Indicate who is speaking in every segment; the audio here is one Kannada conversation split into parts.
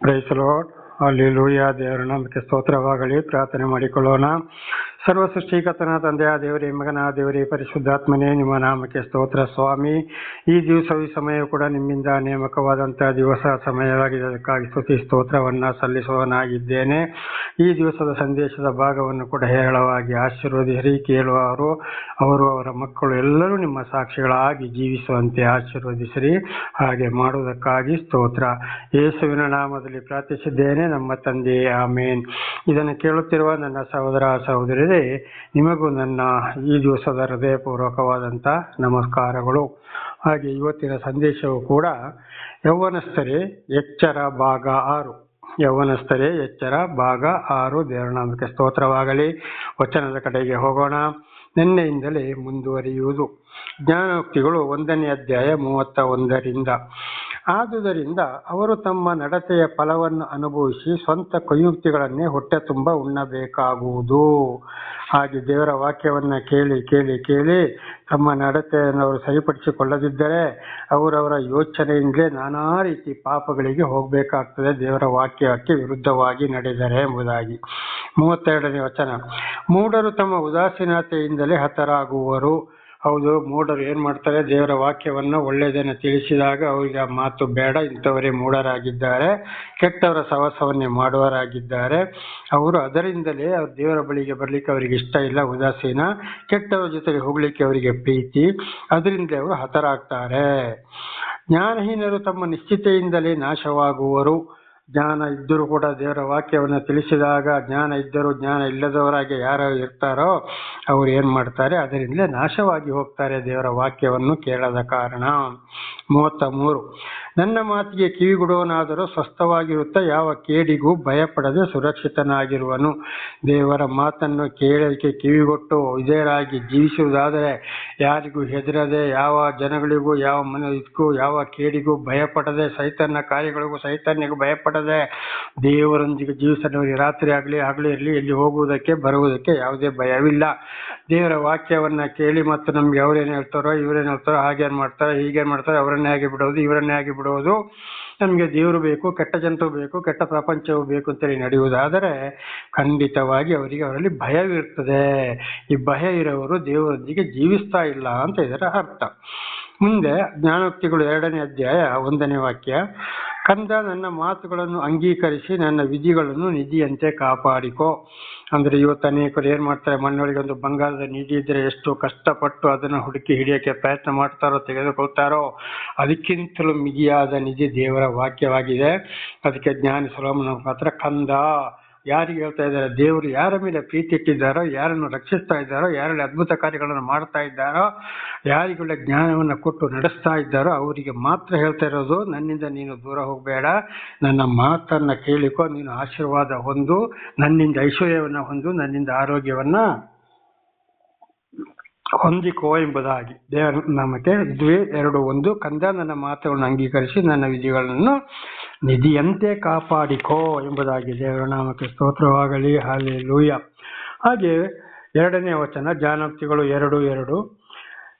Speaker 1: ಪ್ರೈಸ್ ಲಾರ್ಡ್ ಅಲ್ಲಿಲೂಯ ದೇವರ ನಾಮಕ್ಕೆ ಸ್ತೋತ್ರವಾಗಲಿ. ಪ್ರಾರ್ಥನೆ ಮಾಡಿಕೊಳ್ಳೋಣ. ಸರ್ವ ಸೃಷ್ಟಿಕರ್ತನ ತಂದೆಯ ದೇವರೇ, ಮಗನ ದೇವರೇ, ಪರಿಶುದ್ಧಾತ್ಮನೇ, ನಿಮ್ಮ ನಾಮಕ್ಕೆ ಸ್ತೋತ್ರ. ಸ್ವಾಮಿ, ಈ ದಿವಸ ಈ ಸಮಯ ಕೂಡ ನಿಮ್ಮಿಂದ ನೇಮಕವಾದಂತಹ ದಿವಸ ಸಮಯವಾಗಿದೆ. ಅದಕ್ಕಾಗಿ ಸ್ತುತಿ ಸ್ತೋತ್ರವನ್ನ ಸಲ್ಲಿಸುವನಾಗಿದ್ದೇನೆ ಈ ದಿವಸದ ಸಂದೇಶದ ಭಾಗವನ್ನು ಕೂಡ ಹೇರಳವಾಗಿ ಆಶೀರ್ವದಿಸಿ ಕೇಳುವವರು, ಅವರು ಅವರ ಮಕ್ಕಳು ಎಲ್ಲರೂ ನಿಮ್ಮ ಸಾಕ್ಷಿಗಳಾಗಿ ಜೀವಿಸುವಂತೆ ಆಶೀರ್ವದಿಸಿರಿ. ಹಾಗೆ ಮಾಡುವುದಕ್ಕಾಗಿ ಸ್ತೋತ್ರ. ಯೇಸುವಿನ ನಾಮದಲ್ಲಿ ಪ್ರಾರ್ಥಿಸಿದ್ದೇನೆ. ನಮ್ಮ ತಂದೆಯೇ, ಆಮೇನ್. ಇದನ್ನು ಕೇಳುತ್ತಿರುವ ನನ್ನ ಸಹೋದರ ಸಹೋದರರೇ ನಿಮಗೂ ನನ್ನ ಈ ದಿವಸದ ಹೃದಯಪೂರ್ವಕವಾದಂಥ ನಮಸ್ಕಾರಗಳು. ಹಾಗೆ ಇವತ್ತಿನ ಸಂದೇಶವು ಕೂಡ ಯೌವನಸ್ಥರೇ ಎಚ್ಚರ ಭಾಗ ಆರು. ಯೌವನಸ್ಥರೇ ಎಚ್ಚರ ಭಾಗ ಆರು. ದೇವರನಾಮಕ್ಕೆ ಸ್ತೋತ್ರವಾಗಲಿ. ವಚನದ ಕಡೆಗೆ ಹೋಗೋಣ. ನಿನ್ನೆಯಿಂದಲೇ ಮುಂದುವರಿಯುವುದು. ಜ್ಞಾನೋಕ್ತಿಗಳು ಒಂದನೇ ಅಧ್ಯಾಯ ಮೂವತ್ತ ಒಂದರಿಂದ ಆದುದರಿಂದ ಅವರು ತಮ್ಮ ನಡತೆಯ ಫಲವನ್ನು ಅನುಭವಿಸಿ ಸ್ವಂತ ಕೈಯುಕ್ತಿಗಳನ್ನೇ ಹೊಟ್ಟೆ ತುಂಬ ಉಣ್ಣಬೇಕಾಗುವುದು. ಹಾಗೆ ದೇವರ ವಾಕ್ಯವನ್ನ ಕೇಳಿ ಕೇಳಿ ಕೇಳಿ ತಮ್ಮ ನಡತೆಯನ್ನು ಅವರು ಸರಿಪಡಿಸಿಕೊಳ್ಳದಿದ್ದರೆ ಅವರವರ ಯೋಚನೆಯಿಂದಲೇ ನಾನಾ ರೀತಿ ಪಾಪಗಳಿಗೆ ಹೋಗಬೇಕಾಗ್ತದೆ. ದೇವರ ವಾಕ್ಯಕ್ಕೆ ವಿರುದ್ಧವಾಗಿ ನಡೆದರೆ ಎಂಬುದಾಗಿ. ಮೂವತ್ತೆರಡನೇ ವಚನ. ಮೂಢರು ತಮ್ಮ ಉದಾಸೀನತೆಯಿಂದಲೇ ಹತರಾಗುವರು. ಹೌದು, ಮೂಢರು ಏನ್ ಮಾಡ್ತಾರೆ, ದೇವರ ವಾಕ್ಯವನ್ನ ಒಳ್ಳೆಯದನ್ನು ತಿಳಿಸಿದಾಗ ಅವರಿಗೆ ಆ ಮಾತು ಬೇಡ, ಇಂಥವರೇ ಮೂಢರಾಗಿದ್ದಾರೆ, ಕೆಟ್ಟವರ ಸಹವಾಸವನ್ನೇ ಮಾಡುವರಾಗಿದ್ದಾರೆ ಅವರು ಅದರಿಂದಲೇ ಅವ್ರ ದೇವರ ಬಳಿಗೆ ಬರ್ಲಿಕ್ಕೆ ಅವರಿಗೆ ಇಷ್ಟ ಇಲ್ಲ, ಉದಾಸೀನ. ಕೆಟ್ಟವರ ಜೊತೆಗೆ ಹೋಗ್ಲಿಕ್ಕೆ ಅವರಿಗೆ ಪ್ರೀತಿ. ಅದರಿಂದ ಅವರು ಹತರಾಗ್ತಾರೆ. ಜ್ಞಾನಹೀನರು ತಮ್ಮ ನಿಶ್ಚಿತೆಯಿಂದಲೇ ನಾಶವಾಗುವರು. ಜ್ಞಾನ ಇದ್ದರೂ ಕೂಡ ದೇವರ ವಾಕ್ಯವನ್ನು ತಿಳಿಸಿದಾಗ ಜ್ಞಾನ ಇದ್ದರೂ ಜ್ಞಾನ ಇಲ್ಲದವರಾಗಿ ಯಾರು ಇರ್ತಾರೋ ಅವ್ರು ಏನು ಮಾಡ್ತಾರೆ? ಅದರಿಂದಲೇ ನಾಶವಾಗಿ ಹೋಗ್ತಾರೆ ದೇವರ ವಾಕ್ಯವನ್ನು ಕೇಳದ ಕಾರಣ. ಮೂವತ್ತ ಮೂರು. ನನ್ನ ಮಾತಿಗೆ ಕಿವಿಗೊಡುವನಾದರೂ ಸ್ವಸ್ಥವಾಗಿರುತ್ತಾ ಯಾವ ಕೇಡಿಗೂ ಭಯಪಡದೆ ಸುರಕ್ಷಿತನಾಗಿರುವನು. ದೇವರ ಮಾತನ್ನು ಕೇಳಲಿಕ್ಕೆ ಕಿವಿಗೊಟ್ಟು ಇದೇರಾಗಿ ಜೀವಿಸುವುದಾದರೆ ಯಾರಿಗೂ ಹೆದರದೆ, ಯಾವ ಜನಗಳಿಗೂ, ಯಾವ ಮನ ಯಾವ ಕೇಡಿಗೂ ಭಯಪಡದೆ ಸೈತನ್ಯ ಕಾರ್ಯಗಳಿಗೂ ಸೈತನ್ಯಗೂ ಭಯಪಡದೆ ದೇವರೊಂದಿಗೆ ಜೀವಿಸಿದವರಿಗೆ ರಾತ್ರಿ ಆಗಲಿ, ಹಗಲು ಇರಲಿ, ಎಲ್ಲಿ ಹೋಗುವುದಕ್ಕೆ, ಬರುವುದಕ್ಕೆ ಯಾವುದೇ ಭಯವಿಲ್ಲ. ದೇವರ ವಾಕ್ಯವನ್ನು ಕೇಳಿ ಮತ್ತು ನಮ್ಗೆ ಏನು ಹೇಳ್ತಾರೋ, ಇವರೇನು ಹೇಳ್ತಾರೋ, ಹಾಗೇನು ಮಾಡ್ತಾರೋ, ಹೀಗೇನು ಮಾಡ್ತಾರೋ, ಅವರನ್ನೇ ಆಗಿ ಬಿಡೋದು ಇವರನ್ನೇ ಆಗಿ ಬಿಡೋದು ನಮಗೆ ದೇವರು ಬೇಕು, ಕೆಟ್ಟ ಜಂತು ಬೇಕು, ಕೆಟ್ಟ ಪ್ರಪಂಚವು ಬೇಕು ಅಂತೇಳಿ ನಡೆಯುವುದಾದರೆ ಖಂಡಿತವಾಗಿ ಅವರಿಗೆ ಅವರಲ್ಲಿ ಭಯವಿರ್ತದೆ ಈ ಭಯ ಇರೋರು ದೇವರೊಂದಿಗೆ ಜೀವಿಸ್ತಾ ಇಲ್ಲ ಅಂತ ಇದರ ಅರ್ಥ. ಮುಂದೆ ಜ್ಞಾನೋಕ್ತಿಗಳು ಎರಡನೇ ಅಧ್ಯಾಯ ಒಂದನೇ ವಾಕ್ಯ. ಕಂದ ನನ್ನ ಮಾತುಗಳನ್ನು ಅಂಗೀಕರಿಸಿ ನನ್ನ ವಿಧಿಗಳನ್ನು ನಿಧಿಯಂತೆ ಕಾಪಾಡಿಕೋ. ಅಂದ್ರೆ ಇವತ್ತು ಅನೇಕರು ಏನ್ ಮಾಡ್ತಾರೆ, ಮಣ್ಣೊಳಗೆ ಒಂದು ಬಂಗಾರದ ನಿಧಿ ಇದ್ರೆ ಎಷ್ಟು ಕಷ್ಟಪಟ್ಟು ಅದನ್ನು ಹುಡುಕಿ ಹಿಡಿಯಕ್ಕೆ ಪ್ರಯತ್ನ ಮಾಡ್ತಾರೋ, ತೆಗೆದುಕೊಳ್ತಾರೋ, ಅದಕ್ಕಿಂತಲೂ ಮಿಗಿಯಾದ ನಿಧಿ ದೇವರ ವಾಕ್ಯವಾಗಿದೆ. ಅದಕ್ಕೆ ಜ್ಞಾನ ಸುಲಭನ ಪಾತ್ರ ಕಂದ. ಯಾರಿಗೆ ಹೇಳ್ತಾ ಇದ್ದಾರೆ? ದೇವರು ಯಾರ ಮೇಲೆ ಪ್ರೀತಿ ಇಟ್ಟಿದ್ದಾರೋ, ಯಾರನ್ನು ರಕ್ಷಿಸ್ತಾ ಇದ್ದಾರೋ, ಯಾರಲ್ಲಿ ಅದ್ಭುತ ಕಾರ್ಯಗಳನ್ನು ಮಾಡ್ತಾ ಇದ್ದಾರೋ, ಯಾರಿಗೆಲ್ಲ ಜ್ಞಾನವನ್ನು ಕೊಟ್ಟು ನಡೆಸ್ತಾ ಇದ್ದಾರೋ, ಅವರಿಗೆ ಮಾತ್ರ ಹೇಳ್ತಾ ಇರೋದು, ನನ್ನಿಂದ ನೀನು ದೂರ ಹೋಗಬೇಡ, ನನ್ನ ಮಾತನ್ನು ಕೇಳಿಕೋ, ನೀನು ಆಶೀರ್ವಾದ ಹೊಂದು, ನನ್ನಿಂದ ಐಶ್ವರ್ಯವನ್ನು ಹೊಂದು, ನನ್ನಿಂದ ಆರೋಗ್ಯವನ್ನು ಹೊಂದಿಕೋ ಎಂಬುದಾಗಿ. ದೇವರ ನಾಮಕ್ಕೆ ದ್ವೇ ಎರಡು ಒಂದು, ಕಂದ ನನ್ನ ಮಾತುಗಳನ್ನು ಅಂಗೀಕರಿಸಿ, ನನ್ನ ವಿಧಿಗಳನ್ನು ನಿಧಿಯಂತೆ ಕಾಪಾಡಿಕೋ ಎಂಬುದಾಗಿ ದೇವರ ನಾಮಕ್ಕೆ ಸ್ತೋತ್ರವಾಗಲಿ. ಹಾಗೆ ಲೂಯ ಹಾಗೆ ಎರಡನೇ ವಚನ ಜಾನಪ್ತಿಗಳು ಎರಡು ಎರಡು.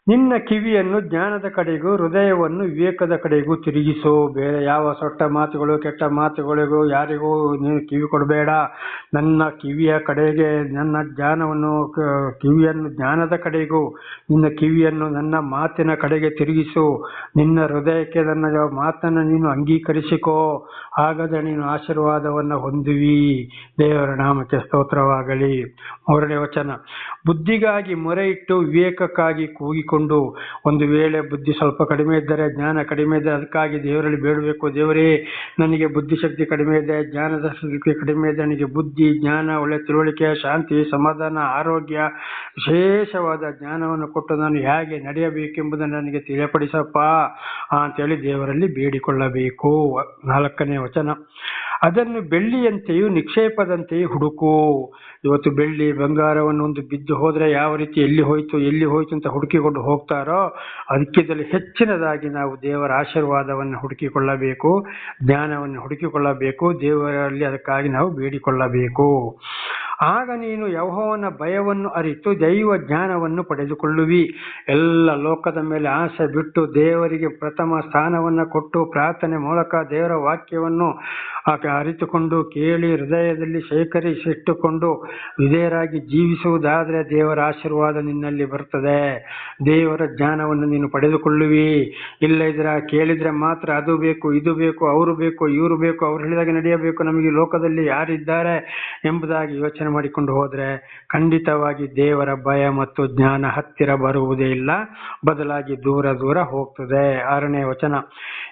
Speaker 1: ನಿನ್ನ ಕಿವಿಯನ್ನು ಜ್ಞಾನದ ಕಡೆಗೂ ಹೃದಯವನ್ನು ವಿವೇಕದ ಕಡೆಗೂ ತಿರುಗಿಸು. ಬೇರೆ ಯಾವ ಸೊಟ್ಟ ಮಾತುಗಳು, ಕೆಟ್ಟ ಮಾತುಗಳಿಗೂ ಯಾರಿಗೂ ನೀನು ಕಿವಿ ಕೊಡಬೇಡ. ನನ್ನ ಕಿವಿಯ ಕಡೆಗೆ, ನನ್ನ ಜ್ಞಾನವನ್ನು ಕಿವಿಯನ್ನು ಜ್ಞಾನದ ಕಡೆಗೂ, ನಿನ್ನ ಕಿವಿಯನ್ನು ನನ್ನ ಮಾತಿನ ಕಡೆಗೆ ತಿರುಗಿಸು. ನಿನ್ನ ಹೃದಯಕ್ಕೆ ನನ್ನ ಮಾತನ್ನು ನೀನು ಅಂಗೀಕರಿಸಿಕೋ. ಹಾಗಾದರೆ ನೀನು ಆಶೀರ್ವಾದವನ್ನು ಹೊಂದುವಿ. ದೇವರ ನಾಮಕ್ಕೆ ಸ್ತೋತ್ರವಾಗಲಿ. ಮೂರನೇ ವಚನ. ಬುದ್ಧಿಗಾಗಿ ಮೊರೆ ಇಟ್ಟು ವಿವೇಕಕ್ಕಾಗಿ ಕೂಗಿಕೊಂಡು ಒಂದು ವೇಳೆ ಬುದ್ಧಿ ಸ್ವಲ್ಪ ಕಡಿಮೆ ಇದ್ದರೆ, ಜ್ಞಾನ ಕಡಿಮೆ ಇದೆ ಅದಕ್ಕಾಗಿ ದೇವರಲ್ಲಿ ಬೇಡಬೇಕು. ದೇವರೇ, ನನಗೆ ಬುದ್ಧಿಶಕ್ತಿ ಕಡಿಮೆ ಇದೆ, ಜ್ಞಾನದ ಶಕ್ತಿ ಕಡಿಮೆ ಇದೆ, ನನಗೆ ಬುದ್ಧಿ, ಜ್ಞಾನ, ಒಳ್ಳೆ ತಿಳುವಳಿಕೆ, ಶಾಂತಿ, ಸಮಾಧಾನ, ಆರೋಗ್ಯ, ವಿಶೇಷವಾದ ಜ್ಞಾನವನ್ನು ಕೊಟ್ಟು ನಾನು ಹೇಗೆ ನಡೆಯಬೇಕೆಂಬುದನ್ನು ನನಗೆ ತಿಳಿಯಪಡಿಸಪ್ಪ ಅಂತೇಳಿ ದೇವರಲ್ಲಿ ಬೇಡಿಕೊಳ್ಳಬೇಕು. ನಾಲ್ಕನೇ ವಚನ. ಅದನ್ನು ಬೆಳ್ಳಿಯಂತೆಯೂ ನಿಕ್ಷೇಪದಂತೆಯೂ ಹುಡುಕು. ಇವತ್ತು ಬೆಳ್ಳಿ ಬಂಗಾರವನ್ನು ಒಂದು ಬಿದ್ದು ಹೋದರೆ ಯಾವ ರೀತಿ ಎಲ್ಲಿ ಹೋಯ್ತು ಎಲ್ಲಿ ಹೋಯ್ತು ಅಂತ ಹುಡುಕಿಕೊಂಡು ಹೋಗ್ತಾರೋ ಅದಕ್ಕಿಂತಲೂ ಹೆಚ್ಚಿನದಾಗಿ ನಾವು ದೇವರ ಆಶೀರ್ವಾದವನ್ನು ಹುಡುಕಿಕೊಳ್ಳಬೇಕು, ಜ್ಞಾನವನ್ನು ಹುಡುಕಿಕೊಳ್ಳಬೇಕು, ದೇವರಲ್ಲಿ ಅದಕ್ಕಾಗಿ ನಾವು ಬೇಡಿಕೊಳ್ಳಬೇಕು. ಆಗ ನೀನು ಯಹೋವನ ಭಯವನ್ನು ಅರಿತು ದೈವ ಜ್ಞಾನವನ್ನು ಪಡೆದುಕೊಳ್ಳುವಿ. ಎಲ್ಲ ಲೋಕದ ಮೇಲೆ ಆಸೆ ಬಿಟ್ಟು ದೇವರಿಗೆ ಪ್ರಥಮ ಸ್ಥಾನವನ್ನು ಕೊಟ್ಟು ಪ್ರಾರ್ಥನೆ ಮೂಲಕ ದೇವರ ವಾಕ್ಯವನ್ನು ಅರಿತುಕೊಂಡು ಕೇಳಿ ಹೃದಯದಲ್ಲಿ ಶೇಖರಿಸಿಟ್ಟುಕೊಂಡು ವಿಧೇಯರಾಗಿ ಜೀವಿಸುವುದಾದರೆ ದೇವರ ಆಶೀರ್ವಾದ ನಿನ್ನಲ್ಲಿ ಬರ್ತದೆ ದೇವರ ಜ್ಞಾನವನ್ನು ನೀನು ಪಡೆದುಕೊಳ್ಳುವಿ. ಇಲ್ಲ ಇದ್ರ ಕೇಳಿದ್ರೆ ಮಾತ್ರ ಅದು ಬೇಕು, ಇದು ಬೇಕು, ಅವರು ಬೇಕು, ಇವರು ಬೇಕು, ಅವ್ರು ಹೇಳಿದಾಗ ನಡೆಯಬೇಕು. ನಮಗೆ ಲೋಕದಲ್ಲಿ ಯಾರಿದ್ದಾರೆ? ಎಂಬುದಾಗಿ ಯೋಚನೆ ಮಾಡಿಕೊಂಡು ಹೋದರೆ ಖಂಡಿತವಾಗಿ ದೇವರ ಭಯ ಮತ್ತು ಜ್ಞಾನ ಹತ್ತಿರ ಬರುವುದೇ ಇಲ್ಲ. ಬದಲಾಗಿ ದೂರ ದೂರ ಹೋಗ್ತದೆ. ಆರನೇ ವಚನ.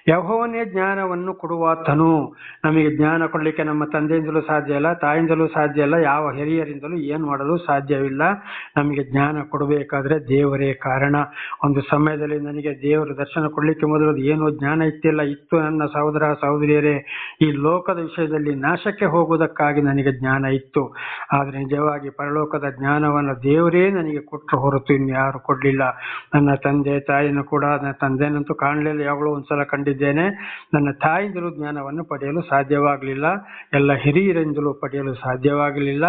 Speaker 1: ಯಹೋವನೇ ಜ್ಞಾನವನ್ನು ಕೊಡುವಾತನು. ನಮಗೆ ಜ್ಞಾನ ಕೊಡಲಿಕ್ಕೆ ನಮ್ಮ ತಂದೆಯಿಂದಲೂ ಸಾಧ್ಯ ಇಲ್ಲ, ತಾಯಿಂದಲೂ ಸಾಧ್ಯ ಇಲ್ಲ, ಯಾವ ಹಿರಿಯರಿಂದಲೂ ಏನು ಮಾಡಲು ಸಾಧ್ಯವಿಲ್ಲ. ನಮಗೆ ಜ್ಞಾನ ಕೊಡಬೇಕಾದ್ರೆ ದೇವರೇ ಕಾರಣ. ಒಂದು ಸಮಯದಲ್ಲಿ ನನಗೆ ದೇವರ ದರ್ಶನ ಕೊಡಲಿಕ್ಕೆ ಮೊದಲು ಏನೋ ಜ್ಞಾನ ಇತ್ತಿಲ್ಲ ಇತ್ತು ನನ್ನ ಸಹೋದರ ಸಹೋದರಿಯರೇ, ಈ ಲೋಕದ ವಿಷಯದಲ್ಲಿ ನಾಶಕ್ಕೆ ಹೋಗುವುದಕ್ಕಾಗಿ ನನಗೆ ಜ್ಞಾನ ಇತ್ತು. ಆದರೆ ನಿಜವಾಗಿ ಪರಲೋಕದ ಜ್ಞಾನವನ್ನು ದೇವರೇ ನನಗೆ ಕೊಟ್ಟರು ಹೊರತು ಇನ್ಯಾರು ಕೊಡಲಿಲ್ಲ. ನನ್ನ ತಂದೆ ತಾಯಿಯನ್ನು ಕೂಡ ನನ್ನ ತಂದೆನಂತೂ ಕಾಣಲಿಲ್ಲ. ಯಾವಾಗಲೂ ಒಂದ್ಸಲ ಕಂಡಿದ್ದೇನೆ, ನನ್ನ ತಾಯಿಂದಲೂ ಜ್ಞಾನವನ್ನು ಪಡೆಯಲು ಸಾಧ್ಯವಾಗಲಿಲ್ಲ. ಎಲ್ಲ ಹಿರಿಯರಿಂದಲೂ ಪಡೆಯಲು ಸಾಧ್ಯವಾಗಲಿಲ್ಲ.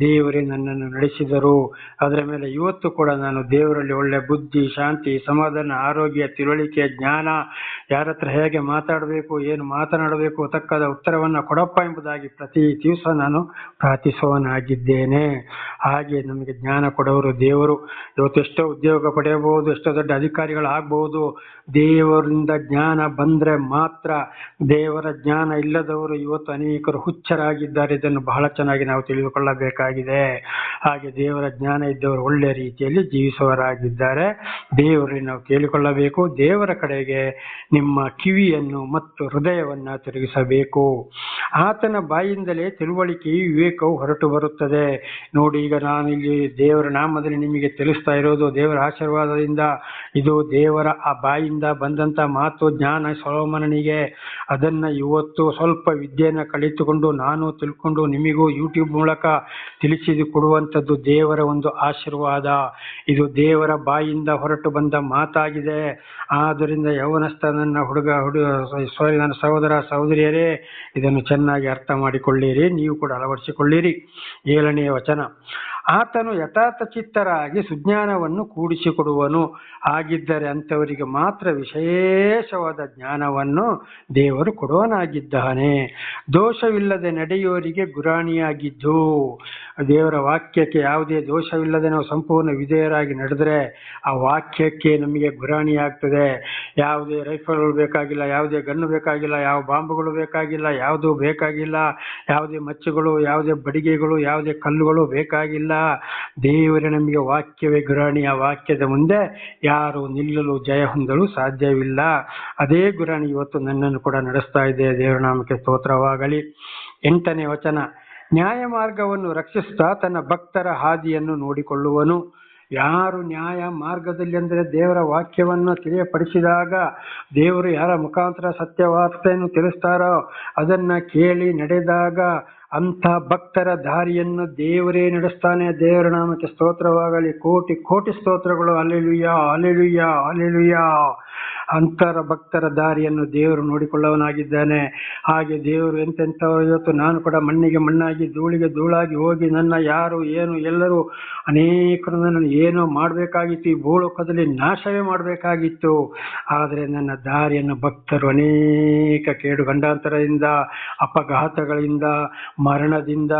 Speaker 1: ದೇವರೇ ನನ್ನನ್ನು ನಡೆಸಿದರು. ಅದರ ಮೇಲೆ ಇವತ್ತು ಕೂಡ ನಾನು ದೇವರಲ್ಲಿ ಒಳ್ಳೆ ಬುದ್ಧಿ, ಶಾಂತಿ, ಸಮಾಧಾನ, ಆರೋಗ್ಯ, ತಿಳುವಳಿಕೆ, ಜ್ಞಾನ, ಯಾರ ಹತ್ರ ಹೇಗೆ ಮಾತಾಡಬೇಕು, ಏನು ಮಾತನಾಡಬೇಕು ತಕ್ಕದ ಉತ್ತರವನ್ನು ಕೊಡಪ್ಪ ಎಂಬುದಾಗಿ ಪ್ರತಿ ದಿವಸ ನಾನು ಪ್ರಾರ್ಥಿಸುವನಾಗಿದ್ದೇನೆ ಹಾಗೆ ನಮಗೆ ಜ್ಞಾನ ಕೊಡೋರು ದೇವರು. ಇವತ್ತು ಎಷ್ಟೋ ಉದ್ಯೋಗ ಪಡೆಯಬಹುದು, ಎಷ್ಟೋ ದೊಡ್ಡ ಅಧಿಕಾರಿಗಳಾಗಬಹುದು. ದೇವರಿಂದ ಜ್ಞಾನ ಬಂದ್ರೆ ಮಾತ್ರ ದೇವರ ಜ್ಞಾನ ಇಲ್ಲದವರು ಇವತ್ತು ಅನೇಕರು ಹುಚ್ಚರಾಗಿದ್ದಾರೆ. ಇದನ್ನು ಬಹಳ ಚೆನ್ನಾಗಿ ನಾವು ತಿಳಿದುಕೊಳ್ಳಬೇಕಾಗಿದೆ. ಹಾಗೆ ದೇವರ ಜ್ಞಾನ ಇದ್ದವರು ಒಳ್ಳೆಯ ರೀತಿಯಲ್ಲಿ ಜೀವಿಸುವರಾಗಿದ್ದಾರೆ ದೇವರಲ್ಲಿ ನಾವು ಕೇಳಿಕೊಳ್ಳಬೇಕು. ದೇವರ ಕಡೆಗೆ ನಿಮ್ಮ ಕಿವಿಯನ್ನು ಮತ್ತು ಹೃದಯವನ್ನು ತಿರುಗಿಸಬೇಕು. ಆತನ ಬಾಯಿಂದಲೇ ತಿಳುವಳಿಕೆಯು ವಿವೇಕವು ಹೊರಟು ಬರುತ್ತದೆ. ನೋಡಿ, ಈಗ ನಾನು ಇಲ್ಲಿ ದೇವರ ನಾಮದಲ್ಲಿ ನಿಮಗೆ ತಿಳಿಸ್ತಾ ಇರೋದು ದೇವರ ಆಶೀರ್ವಾದದಿಂದ. ಇದು ದೇವರ ಆ ಬಾಯಿಂದ ಬಂದಂತ ಮಾತು ಜ್ಞಾನ ಸೋಮನಿಗೆ ಅದನ್ನ ಇವತ್ತು ಸ್ವಲ್ಪ ವಿದ್ಯೆಯನ್ನು ಕಲಿತುಕೊಂಡು ನಾನು ತಿಳ್ಕೊಂಡು ನಿಮಗೂ ಯೂಟ್ಯೂಬ್ ಮೂಲಕ ತಿಳಿಸಿ ಕೊಡುವಂಥದ್ದು ದೇವರ ಒಂದು ಆಶೀರ್ವಾದ. ಇದು ದೇವರ ಬಾಯಿಂದ ಹೊರಟು ಬಂದ ಮಾತಾಗಿದೆ. ಆದ್ದರಿಂದ ಯೌವನಸ್ಥ ನನ್ನ ಹುಡುಗ ಹುಡುಗ ಸಾರಿ, ನನ್ನ ಸಹೋದರ, ಸಹೋದರಿಯರೇ, ಇದನ್ನು ಚೆನ್ನಾಗಿ ಅರ್ಥ ಮಾಡಿಕೊಳ್ಳಿರಿ. ನೀವು ಕೂಡ ಅಳವಡಿಸಿಕೊಳ್ಳಿರಿ. ಏಳನೆಯ ವಚನ. ಆತನು ಯಥಾರ್ಥ ಚಿತ್ತರಾಗಿ ಸುಜ್ಞಾನವನ್ನು ಕೂಡಿಸಿಕೊಡುವನು. ಆಗಿದ್ದರೆ ಅಂಥವರಿಗೆ ಮಾತ್ರ ವಿಶೇಷವಾದ ಜ್ಞಾನವನ್ನು ದೇವರು ಕೊಡುವನಾಗಿದ್ದಾನೆ. ದೋಷವಿಲ್ಲದೆ ನಡೆಯುವವರಿಗೆ ಗುರಾಣಿಯಾಗಿದ್ದು. ದೇವರ ವಾಕ್ಯಕ್ಕೆ ಯಾವುದೇ ದೋಷವಿಲ್ಲದೆ ನಾವು ಸಂಪೂರ್ಣ ವಿಧೇಯರಾಗಿ ನಡೆದರೆ ಆ ವಾಕ್ಯಕ್ಕೆ ನಮಗೆ ಗುರಾಣಿ ಆಗ್ತದೆ. ಯಾವುದೇ ರೈಫಲ್ಗಳು ಬೇಕಾಗಿಲ್ಲ, ಯಾವುದೇ ಗನ್ನು ಬೇಕಾಗಿಲ್ಲ, ಯಾವ ಬಾಂಬುಗಳು ಬೇಕಾಗಿಲ್ಲ, ಯಾವುದು ಬೇಕಾಗಿಲ್ಲ, ಯಾವುದೇ ಮಚ್ಚುಗಳು, ಯಾವುದೇ ಬಡಿಗೆಗಳು, ಯಾವುದೇ ಕಲ್ಲುಗಳು ಬೇಕಾಗಿಲ್ಲ. ದೇವರೇ ನಮಗೆ ವಾಕ್ಯವೇ ಗುರಾಣಿ. ಆ ವಾಕ್ಯದ ಮುಂದೆ ಯಾರು ನಿಲ್ಲಲು ಜಯ ಹೊಂದಲು ಸಾಧ್ಯವಿಲ್ಲ. ಅದೇ ಗುರಾಣಿ ಇವತ್ತು ನನ್ನನ್ನು ಕೂಡ ನಡೆಸ್ತಾ ಇದೆ. ದೇವರ ನಾಮಕ್ಕೆ ಸ್ತೋತ್ರವಾಗಲಿ. ಎಂಟನೇ ವಚನ. ನ್ಯಾಯ ಮಾರ್ಗವನ್ನು ರಕ್ಷಿಸ್ತಾ ತನ್ನ ಭಕ್ತರ ಹಾದಿಯನ್ನು ನೋಡಿಕೊಳ್ಳುವನು. ಯಾರು ನ್ಯಾಯ ಮಾರ್ಗದಲ್ಲಿ ಅಂದರೆ ದೇವರ ವಾಕ್ಯವನ್ನು ತಿಳಿಯಪಡಿಸಿದಾಗ ದೇವರು ಯಾರ ಮುಖಾಂತರ ಸತ್ಯವಾರ್ತೆಯನ್ನು ತಿಳಿಸ್ತಾರೋ ಅದನ್ನ ಕೇಳಿ ನಡೆದಾಗ ಅಂಥ ಭಕ್ತರ ದಾರಿಯನ್ನು ದೇವರೇ ನಡೆಸ್ತಾನೆ. ದೇವರ ನಾಮಕ್ಕೆ ಸ್ತೋತ್ರವಾಗಲಿ. ಕೋಟಿ ಕೋಟಿ ಸ್ತೋತ್ರಗಳು. ಅಲೆಲುಯ್ಯ ಅಲೆಲುಯ್ಯ ಅಲೆಲುಯ್ಯ ಅಂತರ ಭಕ್ತರ ದಾರಿಯನ್ನು ದೇವರು ನೋಡಿಕೊಳ್ಳವನಾಗಿದ್ದಾನೆ ಹಾಗೆ ದೇವರು ಎಂತೆಂಥವರು ಇವತ್ತು ನಾನು ಕೂಡ ಮಣ್ಣಿಗೆ ಮಣ್ಣಾಗಿ, ಧೂಳಿಗೆ ಧೂಳಾಗಿ ಹೋಗಿ ನನ್ನ ಯಾರು, ಏನು, ಎಲ್ಲರೂ ಅನೇಕರು ನನ್ನನ್ನು ಏನೋ ಮಾಡಬೇಕಾಗಿತ್ತು, ಈ ಭೂಲೋಕದಲ್ಲಿ ನಾಶವೇ ಮಾಡಬೇಕಾಗಿತ್ತು. ಆದರೆ ನನ್ನ ದಾರಿಯನ್ನು ಭಕ್ತರು ಅನೇಕ ಕೇಡು ಗಂಡಾಂತರದಿಂದ ಅಪಘಾತಗಳಿಂದ, ಮರಣದಿಂದ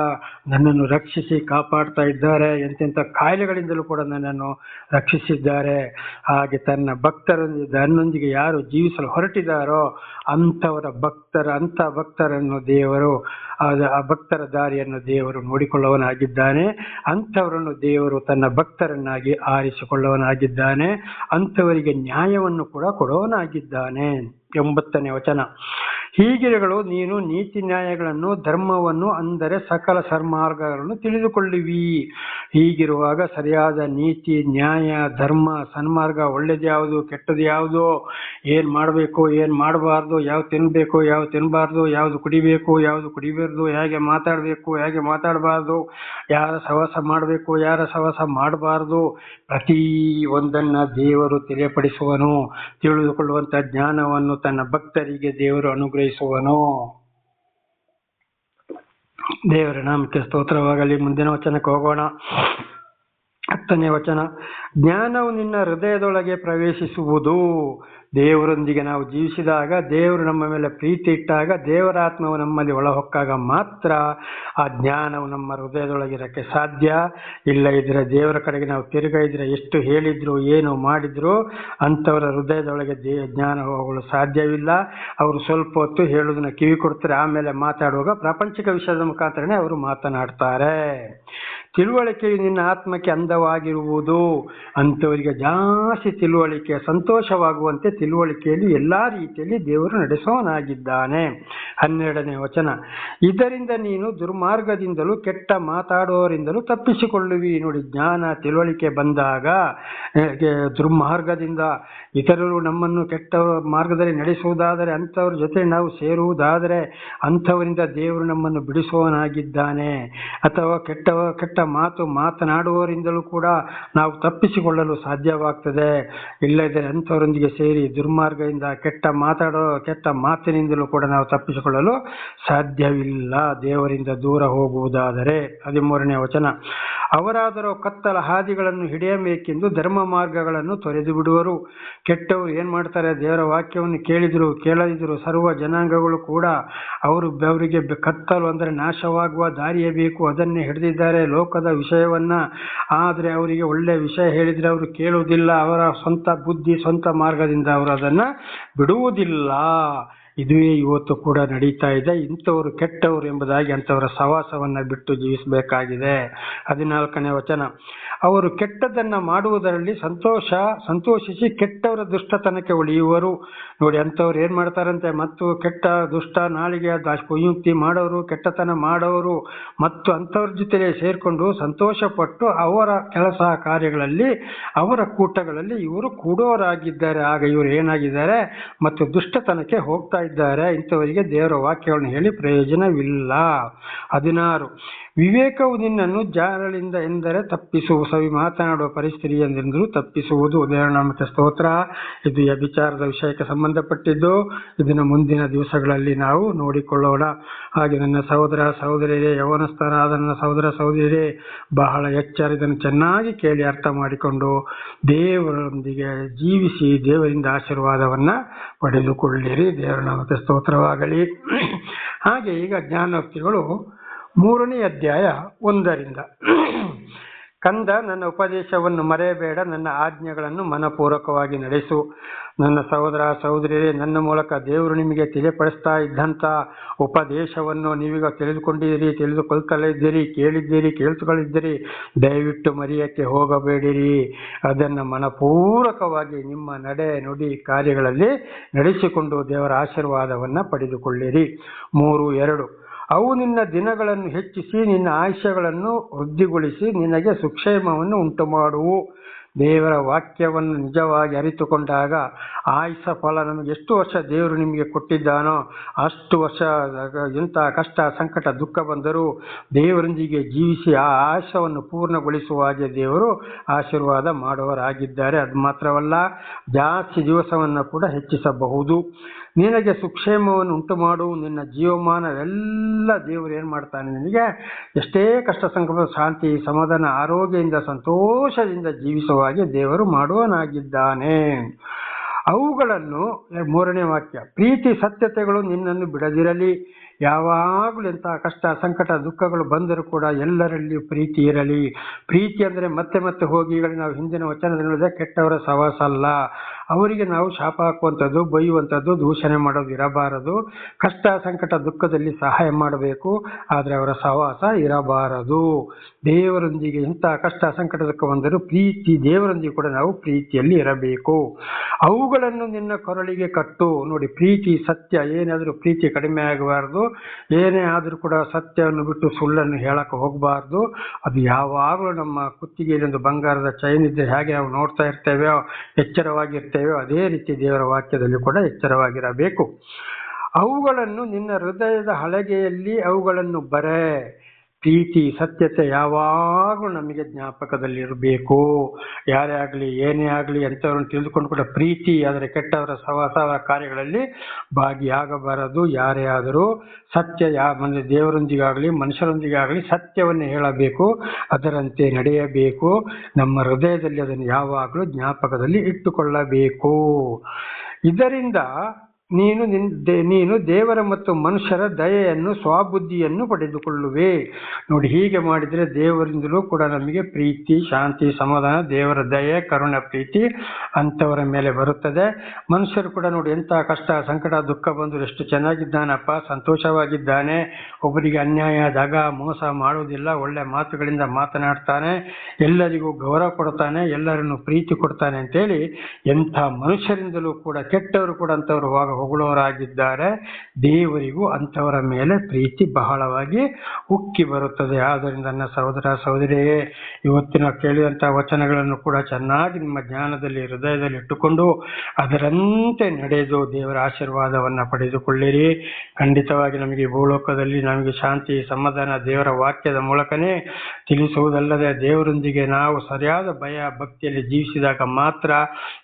Speaker 1: ನನ್ನನ್ನು ರಕ್ಷಿಸಿ ಕಾಪಾಡ್ತಾ ಇದ್ದಾರೆ. ಎಂತೆಂಥ ಕಾಯಿಲೆಗಳಿಂದಲೂ ಕೂಡ ನನ್ನನ್ನು ರಕ್ಷಿಸಿದ್ದಾರೆ. ಹಾಗೆ ತನ್ನ ಭಕ್ತರೊಂದಿಗೆ ತನ್ನೊಂದಿಗೆ ಯಾರು ಜೀವಿಸಲು ಹೊರಟಿದ್ದಾರೋ ಅಂಥವರ ಭಕ್ತರ, ಅಂಥ ಭಕ್ತರನ್ನು ದೇವರು ಆ- ಭಕ್ತರ ದಾರಿಯನ್ನು ದೇವರು ನೋಡಿಕೊಳ್ಳುವನಾಗಿದ್ದಾನೆ ಅಂಥವರನ್ನು ದೇವರು ತನ್ನ ಭಕ್ತರನ್ನಾಗಿ ಆರಿಸಿಕೊಳ್ಳುವನಾಗಿದ್ದಾನೆ ಅಂಥವರಿಗೆ ನ್ಯಾಯವನ್ನು ಕೂಡ ಕೊಡುವನಾಗಿದ್ದಾನೆ ಎಂಬತ್ತನೇ ವಚನ. ಹೀಗಿರಗಳು ನೀನು ನೀತಿ ನ್ಯಾಯಗಳನ್ನು, ಧರ್ಮವನ್ನು ಅಂದರೆ ಸಕಲ ಸನ್ಮಾರ್ಗಗಳನ್ನು ತಿಳಿದುಕೊಳ್ಳಿವಿ ಹೀಗಿರುವಾಗ ಸರಿಯಾದ ನೀತಿ, ನ್ಯಾಯ, ಧರ್ಮ, ಸನ್ಮಾರ್ಗ ಒಳ್ಳೇದು ಯಾವುದು ಕೆಟ್ಟದ್ದು ಯಾವುದು ಏನು ಮಾಡಬೇಕು, ಏನು ಮಾಡಬಾರ್ದು, ಯಾವ್ದು ತಿನ್ನಬೇಕು ಯಾವ್ದು ತಿನ್ನಬಾರ್ದು ಯಾವ್ದು ಕುಡಿಬೇಕು, ಯಾವ್ದು ಕುಡಿಬಾರ್ದು, ಹೇಗೆ ಮಾತಾಡಬೇಕು, ಹೇಗೆ ಮಾತಾಡಬಾರ್ದು, ಯಾರ ಸಹವಾಸ ಮಾಡಬೇಕು, ಯಾರ ಸಹವಾಸ ಮಾಡಬಾರ್ದು, ಪ್ರತಿ ಒಂದನ್ನು ದೇವರು ತಿಳಿಯಪಡಿಸುವನು ತಿಳಿದುಕೊಳ್ಳುವಂಥ ಜ್ಞಾನವನ್ನು ತನ್ನ ಭಕ್ತರಿಗೆ ದೇವರು ಅನುಗ್ರಹಿಸುವನು ದೇವರ ನಾಮಕ್ಕೆ ಸ್ತೋತ್ರವಾಗಲಿ. ಮುಂದಿನ ವಚನಕ್ಕೆ ಹೋಗೋಣ. ಹತ್ತನೇ ವಚನ. ಜ್ಞಾನವು ನಿನ್ನ ಹೃದಯದೊಳಗೆ ಪ್ರವೇಶಿಸುವುದು. ದೇವರೊಂದಿಗೆ ನಾವು ಜೀವಿಸಿದಾಗ ದೇವರು ನಮ್ಮ ಮೇಲೆ ಪ್ರೀತಿ ಇಟ್ಟಾಗ ದೇವರ ಆತ್ಮವು ನಮ್ಮಲ್ಲಿ ಒಳಹೊಕ್ಕಾಗ ಮಾತ್ರ ಆ ಜ್ಞಾನವು ನಮ್ಮ ಹೃದಯದೊಳಗಿರಕ್ಕೆ ಸಾಧ್ಯ. ಇಲ್ಲ ಇದ್ರೆ ದೇವರ ಕಡೆಗೆ ನಾವು ತಿರುಗ ಇದ್ರೆ ಎಷ್ಟು ಹೇಳಿದ್ರು, ಏನು ಮಾಡಿದ್ರು ಅಂಥವರ ಹೃದಯದೊಳಗೆ ದೇ, ಜ್ಞಾನ ಹೋಗಲು ಸಾಧ್ಯವಿಲ್ಲ. ಅವರು ಸ್ವಲ್ಪ ಹೊತ್ತು ಹೇಳೋದನ್ನ ಕಿವಿ ಕೊಡ್ತಾರೆ ಆಮೇಲೆ ಮಾತಾಡುವಾಗ ಪ್ರಾಪಂಚಿಕ ವಿಷಯದ ಮುಖಾಂತರನೇ ಅವರು ಮಾತನಾಡ್ತಾರೆ. ತಿಳುವಳಿಕೆಯು ನಿನ್ನ ಆತ್ಮಕ್ಕೆ ಅಂದವಾಗಿರುವುದು. ಅಂಥವರಿಗೆ ಜಾಸ್ತಿ ತಿಳುವಳಿಕೆ, ಸಂತೋಷವಾಗುವಂತೆ ತಿಳುವಳಿಕೆಯಲ್ಲಿ ಎಲ್ಲ ರೀತಿಯಲ್ಲಿ ದೇವರು ನಡೆಸೋನಾಗಿದ್ದಾನೆ. ಹನ್ನೆರಡನೇ ವಚನ, ಇದರಿಂದ ನೀನು ದುರ್ಮಾರ್ಗದಿಂದಲೂ ಕೆಟ್ಟ ಮಾತಾಡುವವರಿಂದಲೂ ತಪ್ಪಿಸಿಕೊಳ್ಳುವಿ. ನೋಡಿ, ಜ್ಞಾನ, ತಿಳುವಳಿಕೆ ಬಂದಾಗ ದುರ್ಮಾರ್ಗದಿಂದ ಇತರರು ನಮ್ಮನ್ನು ಕೆಟ್ಟ ಮಾರ್ಗದಲ್ಲಿ ನಡೆಸುವುದಾದರೆ, ಅಂಥವ್ರ ಜೊತೆ ನಾವು ಸೇರುವುದಾದರೆ, ಅಂಥವರಿಂದ ದೇವರು ನಮ್ಮನ್ನು ಬಿಡಿಸುವವನಾಗಿದ್ದಾನೆ ಅಥವಾ ಕೆಟ್ಟ ಕೆಟ್ಟ ಮಾತು ಮಾತನಾಡುವವರಿಂದಲೂ ಕೂಡ ನಾವು ತಪ್ಪಿಸಿಕೊಳ್ಳಲು ಸಾಧ್ಯವಾಗ್ತದೆ. ಇಲ್ಲದಿದ್ದರೆ ಅಂಥವರೊಂದಿಗೆ ಸೇರಿ ದುರ್ಮಾರ್ಗದಿಂದ ಕೆಟ್ಟ ಮಾತಾಡೋ, ಕೆಟ್ಟ ಮಾತಿನಿಂದಲೂ ಕೂಡ ನಾವು ತಪ್ಪಿಸಿಕೊಳ್ಳಲು ಸಾಧ್ಯವಿಲ್ಲ. ದೇವರಿಂದ ದೂರ ಹೋಗುವುದಾದರೆ ಹದಿಮೂರನೇ ವಚನ. ಅವರಾದರೂ ಕತ್ತಲ ಹಾದಿಗಳನ್ನು ಹಿಡಿಯಬೇಕೆಂದು ಧರ್ಮ ಮಾರ್ಗಗಳನ್ನು ತೊರೆದು ಬಿಡುವರು. ಕೆಟ್ಟವರು ಏನು ಮಾಡ್ತಾರೆ? ದೇವರ ವಾಕ್ಯವನ್ನು ಕೇಳಿದರು ಕೇಳದಿದ್ರು ಸರ್ವ ಜನಾಂಗಗಳು ಕೂಡ ಅವರು ಅವರಿಗೆ ಕತ್ತಲು ಅಂದರೆ ನಾಶವಾಗುವ ದಾರಿಯೇ ಬೇಕು. ಅದನ್ನೇ ಹಿಡಿದಿದ್ದಾರೆ. ಲೋಕದ ವಿಷಯವನ್ನ. ಆದರೆ ಅವರಿಗೆ ಒಳ್ಳೆ ವಿಷಯ ಹೇಳಿದ್ರೆ ಅವರು ಕೇಳುವುದಿಲ್ಲ. ಅವರ ಸ್ವಂತ ಬುದ್ಧಿ, ಸ್ವಂತ ಮಾರ್ಗದಿಂದ ಅವರು ಅದನ್ನ ಬಿಡುವುದಿಲ್ಲ. ಇದುವೇ ಇವತ್ತು ಕೂಡ ನಡೀತಾ ಇದೆ. ಇಂಥವರು ಕೆಟ್ಟವರು ಎಂಬುದಾಗಿ ಅಂಥವರ ಸವಾಸವನ್ನ ಬಿಟ್ಟು ಜೀವಿಸಬೇಕಾಗಿದೆ. ಹದಿನಾಲ್ಕನೇ ವಚನ. ಅವರು ಕೆಟ್ಟದನ್ನ ಮಾಡುವುದರಲ್ಲಿ ಸಂತೋಷ, ಸಂತೋಷಿಸಿ ಕೆಟ್ಟವರ ದುಷ್ಟತನಕ್ಕೆ ಉಳಿಯುವರು. ನೋಡಿ, ಅಂಥವ್ರು ಏನು ಮಾಡ್ತಾರಂತೆ? ಮತ್ತು ಕೆಟ್ಟ ದುಷ್ಟ ನಾಳಿಗೆ ಕುಯುಕ್ತಿ ಮಾಡೋರು, ಕೆಟ್ಟತನ ಮಾಡೋರು, ಮತ್ತು ಅಂಥವ್ರ ಜೊತೆಗೆ ಸೇರಿಕೊಂಡು ಸಂತೋಷ ಪಟ್ಟು ಅವರ ಕೆಲಸ ಕಾರ್ಯಗಳಲ್ಲಿ, ಅವರ ಕೂಟಗಳಲ್ಲಿ ಇವರು ಕೂಡೋರಾಗಿದ್ದಾರೆ. ಆಗ ಇವರು ಏನಾಗಿದ್ದಾರೆ? ಮತ್ತು ದುಷ್ಟತನಕ್ಕೆ ಹೋಗ್ತಾ ಇದ್ದಾರೆ ಇಂಥವರಿಗೆ ದೇವರ ವಾಕ್ಯಗಳನ್ನು ಹೇಳಿ ಪ್ರಯೋಜನವಿಲ್ಲ. ಹದಿನಾರು. ವಿವೇಕವು ನಿನ್ನನ್ನು ಜಾರಳಿಂದ ಎಂದರೆ ತಪ್ಪಿಸುವ. ಸವಿ ಮಾತನಾಡುವ ಪರಿಸ್ಥಿತಿಯಿಂದಲೂ ತಪ್ಪಿಸುವುದು. ದೇವರ ನಾಮಕ್ಕೆ ಸ್ತೋತ್ರ. ಇದು ವಿಚಾರದ ವಿಷಯಕ್ಕೆ ಸಂಬಂಧಪಟ್ಟಿದ್ದು, ಇದನ್ನು ಮುಂದಿನ ದಿವಸಗಳಲ್ಲಿ ನಾವು ನೋಡಿಕೊಳ್ಳೋಣ. ಹಾಗೆ ನನ್ನ ಸಹೋದರ ಸಹೋದರಿಯರೇ, ಯವನಸ್ಥರಾದ ನನ್ನ ಸಹೋದರ ಸಹೋದರಿಯರೇ, ಬಹಳ ಎಚ್ಚರ ಇದನ್ನು ಚೆನ್ನಾಗಿ ಕೇಳಿ ಅರ್ಥ ಮಾಡಿಕೊಂಡು ದೇವರೊಂದಿಗೆ ಜೀವಿಸಿ ದೇವರಿಂದ ಆಶೀರ್ವಾದವನ್ನು ಪಡೆದುಕೊಳ್ಳಿರಿ. ದೇವರ ನಾಮಕ್ಕೆ ಸ್ತೋತ್ರವಾಗಲಿ. ಹಾಗೆ ಈಗ ಜ್ಞಾನೋಕ್ತಿಗಳು ಮೂರನೇ ಅಧ್ಯಾಯ ಒಂದರಿಂದ. ಕಂದ, ನನ್ನ ಉಪದೇಶವನ್ನು ಮರೆಯಬೇಡ, ನನ್ನ ಆಜ್ಞೆಗಳನ್ನು ಮನಪೂರ್ವಕವಾಗಿ ನಡೆಸು. ನನ್ನ ಸಹೋದರ, ಸಹೋದರಿಯರೇ, ನನ್ನ ಮೂಲಕ ದೇವರು ನಿಮಗೆ ತಿಳಿಪಡಿಸ್ತಾ ಇದ್ದಂಥ ಉಪದೇಶವನ್ನು ನೀವೀಗ ತಿಳಿದುಕೊಂಡಿದ್ದೀರಿ ತಿಳಿದುಕೊಳ್ತಲೇ ಇದ್ದೀರಿ ಕೇಳಿದ್ದೀರಿ, ಕೇಳಿಸಿಕೊಳ್ಳಿದ್ದೀರಿ. ದಯವಿಟ್ಟು ಮರೆಯಕ್ಕೆ ಹೋಗಬೇಡಿರಿ. ಅದನ್ನು ಮನಪೂರ್ವಕವಾಗಿ ನಿಮ್ಮ ನಡೆ, ನುಡಿ ಕಾರ್ಯಗಳಲ್ಲಿ ನಡೆಸಿಕೊಂಡು ದೇವರ ಆಶೀರ್ವಾದವನ್ನು ಪಡೆದುಕೊಳ್ಳಿರಿ. ಮೂರು, ಎರಡು. ಅವು ನಿನ್ನ ದಿನಗಳನ್ನು ಹೆಚ್ಚಿಸಿ, ನಿನ್ನ ಆಯುಷ್ಯಗಳನ್ನು ವೃದ್ಧಿಗೊಳಿಸಿ, ನಿನಗೆ ಸುಕ್ಷೇಮವನ್ನು ಉಂಟು ಮಾಡುವು ದೇವರ ವಾಕ್ಯವನ್ನು ನಿಜವಾಗಿ ಅರಿತುಕೊಂಡಾಗ ಆಯುಷ ಫಲ ನಮಗೆ ಎಷ್ಟು ವರ್ಷ ದೇವರು ನಿಮಗೆ ಕೊಟ್ಟಿದ್ದಾನೋ ಅಷ್ಟು ವರ್ಷ ಎಂಥ ಕಷ್ಟ, ಸಂಕಟ, ದುಃಖ ಬಂದರೂ ದೇವರೊಂದಿಗೆ ಜೀವಿಸಿ ಆ ಆಯುಷವನ್ನು ಪೂರ್ಣಗೊಳಿಸುವ ಹಾಗೆ ದೇವರು ಆಶೀರ್ವಾದ ಮಾಡುವರಾಗಿದ್ದಾರೆ ಅದು ಮಾತ್ರವಲ್ಲ, ಜಾಸ್ತಿ ದಿವಸವನ್ನು ಕೂಡ ಹೆಚ್ಚಿಸಬಹುದು. ನಿನಗೆ ಸುಕ್ಷೇಮವನ್ನು ಉಂಟು ಮಾಡು ನಿನ್ನ ಜೀವಮಾನವೆಲ್ಲ ದೇವರು ಏನು ಮಾಡ್ತಾನೆ ನಿನಗೆ? ಎಷ್ಟೇ ಕಷ್ಟ ಸಂಕಟ, ಶಾಂತಿ, ಸಮಾಧಾನ, ಆರೋಗ್ಯದಿಂದ, ಸಂತೋಷದಿಂದ ಜೀವಿಸುವ ಹಾಗೆ ದೇವರು ಮಾಡುವನಾಗಿದ್ದಾನೆ. ಅವುಗಳನ್ನು, ಮೂರನೇ ವಾಕ್ಯ, ಪ್ರೀತಿ ಸತ್ಯತೆಗಳು ನಿನ್ನನ್ನು ಬಿಡದಿರಲಿ. ಯಾವಾಗಲೂ ಎಂಥ ಕಷ್ಟ, ಸಂಕಟ, ದುಃಖಗಳು ಬಂದರೂ ಕೂಡ ಎಲ್ಲರಲ್ಲಿಯೂ ಪ್ರೀತಿ ಇರಲಿ. ಪ್ರೀತಿ ಅಂದರೆ ಮತ್ತೆ ಮತ್ತೆ ಹೋಗಿ ನಾವು ಹಿಂದಿನ ವಚನದಲ್ಲಿ ಕೆಟ್ಟವರ ಸವಾಸ ಅಲ್ಲ ಅವರಿಗೆ ನಾವು ಶಾಪ ಹಾಕುವಂಥದ್ದು, ಬೈಯುವಂಥದ್ದು, ದೂಷಣೆ ಮಾಡೋದು ಇರಬಾರದು. ಕಷ್ಟ, ಸಂಕಟ, ದುಃಖದಲ್ಲಿ ಸಹಾಯ ಮಾಡಬೇಕು. ಆದರೆ ಅವರ ಸಹವಾಸ ಇರಬಾರದು. ದೇವರೊಂದಿಗೆ ಇಂಥ ಕಷ್ಟ, ಸಂಕಟ, ದುಃಖ ಬಂದರೂ ಪ್ರೀತಿ, ದೇವರೊಂದಿಗೆ ಕೂಡ ನಾವು ಪ್ರೀತಿಯಲ್ಲಿ ಇರಬೇಕು. ಅವುಗಳನ್ನು ನಿನ್ನ ಕೊರಳಿಗೆ ಕಟ್ಟು. ನೋಡಿ, ಪ್ರೀತಿ, ಸತ್ಯ, ಏನಾದರೂ ಪ್ರೀತಿ ಕಡಿಮೆ ಆಗಬಾರ್ದು. ಏನೇ ಆದರೂ ಕೂಡ ಸತ್ಯವನ್ನು ಬಿಟ್ಟು ಸುಳ್ಳನ್ನು ಹೇಳಕ್ಕೆ ಹೋಗಬಾರ್ದು. ಅದು ಯಾವಾಗಲೂ ನಮ್ಮ ಕುತ್ತಿಗೆಯಲ್ಲಿ ಒಂದು ಬಂಗಾರದ ಚೈನ್ ಇದ್ದರೆ ಹೇಗೆ ನಾವು ನೋಡ್ತಾ ಇರ್ತೇವೆ. ಎಚ್ಚರವಾಗಿರ್ತೇವೆ. ಅದೇ ರೀತಿ ದೇವರ ವಾಕ್ಯದಲ್ಲಿ ಕೂಡ ಎಚ್ಚರವಾಗಿರಬೇಕು. ಅವುಗಳನ್ನು ನಿನ್ನ ಹೃದಯದ ಹಲಗೆಯಲ್ಲಿ ಅವುಗಳನ್ನು ಬರೆ. ಪ್ರೀತಿ, ಸತ್ಯತೆ ಯಾವಾಗಲೂ ನಮಗೆ ಜ್ಞಾಪಕದಲ್ಲಿರಬೇಕು. ಯಾರೇ ಆಗಲಿ, ಏನೇ ಆಗಲಿ ಎಂಥವ್ರನ್ನ ತಿಳಿದುಕೊಂಡು ಕೂಡ ಪ್ರೀತಿ ಅದರ ಕೆಟ್ಟವರ ಸಹವಾಸ ಕಾರ್ಯಗಳಲ್ಲಿ ಭಾಗಿಯಾಗಬಾರದು. ಯಾರೇ ಆದರೂ ಸತ್ಯ ಯಾ, ಅಂದರೆ ದೇವರೊಂದಿಗಾಗಲಿ, ಮನುಷ್ಯರೊಂದಿಗಾಗಲಿ ಸತ್ಯವನ್ನು ಹೇಳಬೇಕು. ಅದರಂತೆ ನಡೆಯಬೇಕು. ನಮ್ಮ ಹೃದಯದಲ್ಲಿ ಅದನ್ನು ಯಾವಾಗಲೂ ಜ್ಞಾಪಕದಲ್ಲಿ ಇಟ್ಟುಕೊಳ್ಳಬೇಕು. ಇದರಿಂದ ನೀನು ನಿನ್ ದೇವರ ಮತ್ತು ಮನುಷ್ಯರ ದಯೆಯನ್ನು, ಸ್ವಬುದ್ಧಿಯನ್ನು ಪಡೆದುಕೊಳ್ಳುವೆ. ನೋಡಿ, ಹೀಗೆ ಮಾಡಿದರೆ ದೇವರಿಂದಲೂ ಕೂಡ ನಮಗೆ ಪ್ರೀತಿ, ಶಾಂತಿ, ಸಮಾಧಾನ, ದೇವರ ದಯೆ, ಕರುಣ ಪ್ರೀತಿ ಅಂಥವರ ಮೇಲೆ ಬರುತ್ತದೆ. ಮನುಷ್ಯರು ಕೂಡ ನೋಡಿ, ಎಂಥ ಕಷ್ಟ, ಸಂಕಟ, ದುಃಖ ಬಂದರೂ ಎಷ್ಟು ಚೆನ್ನಾಗಿದ್ದಾನಪ್ಪ, ಸಂತೋಷವಾಗಿದ್ದಾನೆ. ಒಬ್ಬರಿಗೆ ಅನ್ಯಾಯ, ದಗ, ಮೋಸ ಮಾಡುವುದಿಲ್ಲ, ಒಳ್ಳೆ ಮಾತುಗಳಿಂದ ಮಾತನಾಡ್ತಾನೆ. ಎಲ್ಲರಿಗೂ ಗೌರವ ಕೊಡ್ತಾನೆ, ಎಲ್ಲರನ್ನು ಪ್ರೀತಿ ಕೊಡ್ತಾನೆ ಅಂತೇಳಿ ಎಂಥ ಮನುಷ್ಯರಿಂದಲೂ ಕೂಡ, ಕೆಟ್ಟವರು ಕೂಡ ಅಂಥವ್ರು ಹೋಗ ಹೊಗಳೋರಾಗಿದ್ದಾರೆ ದೇವರಿಗೂ ಅಂಥವರ ಮೇಲೆ ಪ್ರೀತಿ ಬಹಳವಾಗಿ ಉಕ್ಕಿ ಬರುತ್ತದೆ. ಆದ್ದರಿಂದ ನನ್ನ ಸಹೋದರ ಸಹೋದರಿಯೇ ಇವತ್ತಿನ ಕೇಳಿದಂಥ ವಚನಗಳನ್ನು ಕೂಡ ಚೆನ್ನಾಗಿ ನಿಮ್ಮ ಜ್ಞಾನದಲ್ಲಿ, ಹೃದಯದಲ್ಲಿ ಇಟ್ಟುಕೊಂಡು ಅದರಂತೆ ನಡೆದು ದೇವರ ಆಶೀರ್ವಾದವನ್ನು ಪಡೆದುಕೊಳ್ಳಿರಿ. ಖಂಡಿತವಾಗಿ ನಮಗೆ ಭೂಲೋಕದಲ್ಲಿ ನಮಗೆ ಶಾಂತಿ, ಸಮಾಧಾನ ದೇವರ ವಾಕ್ಯದ ಮೂಲಕನೇ ತಿಳಿಸುವುದಲ್ಲದೆ ದೇವರೊಂದಿಗೆ ನಾವು ಸರಿಯಾದ ಭಯ, ಭಕ್ತಿಯಲ್ಲಿ ಜೀವಿಸಿದಾಗ ಮಾತ್ರ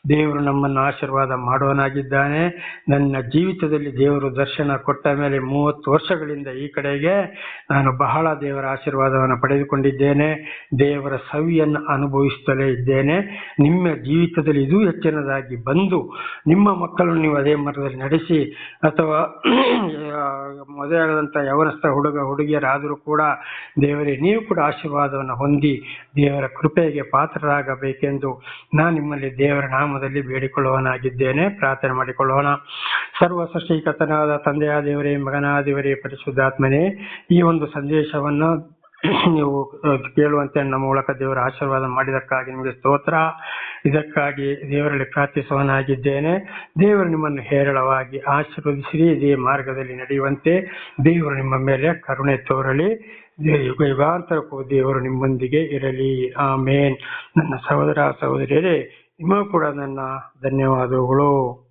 Speaker 1: ದೇವರು ನಮ್ಮನ್ನು ಆಶೀರ್ವಾದ ಮಾಡುವನಾಗಿದ್ದಾನೆ ನನ್ನ ಜೀವಿತದಲ್ಲಿ ದೇವರು ದರ್ಶನ ಕೊಟ್ಟ ಮೇಲೆ ಮೂವತ್ತು ವರ್ಷಗಳಿಂದ ಈ ಕಡೆಗೆ ನಾನು ಬಹಳ ದೇವರ ಆಶೀರ್ವಾದವನ್ನು ಪಡೆದುಕೊಂಡಿದ್ದೇನೆ. ದೇವರ ಸವಿಯನ್ನು ಅನುಭವಿಸುತ್ತಲೇ ಇದ್ದೇನೆ. ನಿಮ್ಮ ಜೀವಿತದಲ್ಲಿ ಇದು ಹೆಚ್ಚಿನದಾಗಿ ಬಂದು ನಿಮ್ಮ ಮಕ್ಕಳನ್ನು ನೀವು ಅದೇ ಮರದಲ್ಲಿ ನಡೆಸಿ ಅಥವಾ ಮದುವೆ ಆಗದಂಥ ಯವನಸ್ಥ ಹುಡುಗ ಹುಡುಗಿಯರಾದರೂ ಕೂಡ ದೇವರೇ, ನೀವು ಕೂಡ ಆಶೀರ್ವಾದವನ್ನು ಹೊಂದಿ ದೇವರ ಕೃಪೆಗೆ ಪಾತ್ರರಾಗಬೇಕೆಂದು ನಾನು ನಿಮ್ಮಲ್ಲಿ ದೇವರ ನಾಮದಲ್ಲಿ ಬೇಡಿಕೊಳ್ಳುವನಾಗಿದ್ದೇನೆ ಪ್ರಾರ್ಥನೆ ಮಾಡಿಕೊಳ್ಳೋಣ. ಸರ್ವ ಸೃಷ್ಟಿಕರ್ತನಾದ ತಂದೆಯ ದೇವರೇ ಮಗನ ದೇವರೇ ಪರಿಶುದ್ಧಾತ್ಮನೇ, ಈ ಒಂದು ಸಂದೇಶವನ್ನು ನೀವು ಕೇಳುವಂತೆ ನಮ್ಮ ಮೂಲಕ ದೇವರ ಆಶೀರ್ವಾದ ಮಾಡಿದಕ್ಕಾಗಿ ನಿಮಗೆ ಸ್ತೋತ್ರ. ಇದಕ್ಕಾಗಿ ದೇವರಲ್ಲಿ ಪ್ರಾರ್ಥಿಸುವನಾಗಿದ್ದೇನೆ ದೇವರು ನಿಮ್ಮನ್ನು ಹೇರಳವಾಗಿ ಆಶೀರ್ವದಿಸಿರಿ. ಇದೇ ಮಾರ್ಗದಲ್ಲಿ ನಡೆಯುವಂತೆ ದೇವರು ನಿಮ್ಮ ಮೇಲೆ ಕರುಣೆ ತೋರಲಿ. ಯುಗಾಂತರಕ್ಕೂ ದೇವರು ನಿಮ್ಮೊಂದಿಗೆ ಇರಲಿ. ಆಮೇನ್. ನನ್ನ ಸಹೋದರ ಸಹೋದರಿಯರೇ, ನಿಮ್ಮ ಕೂಡ ನನ್ನ ಧನ್ಯವಾದಗಳು.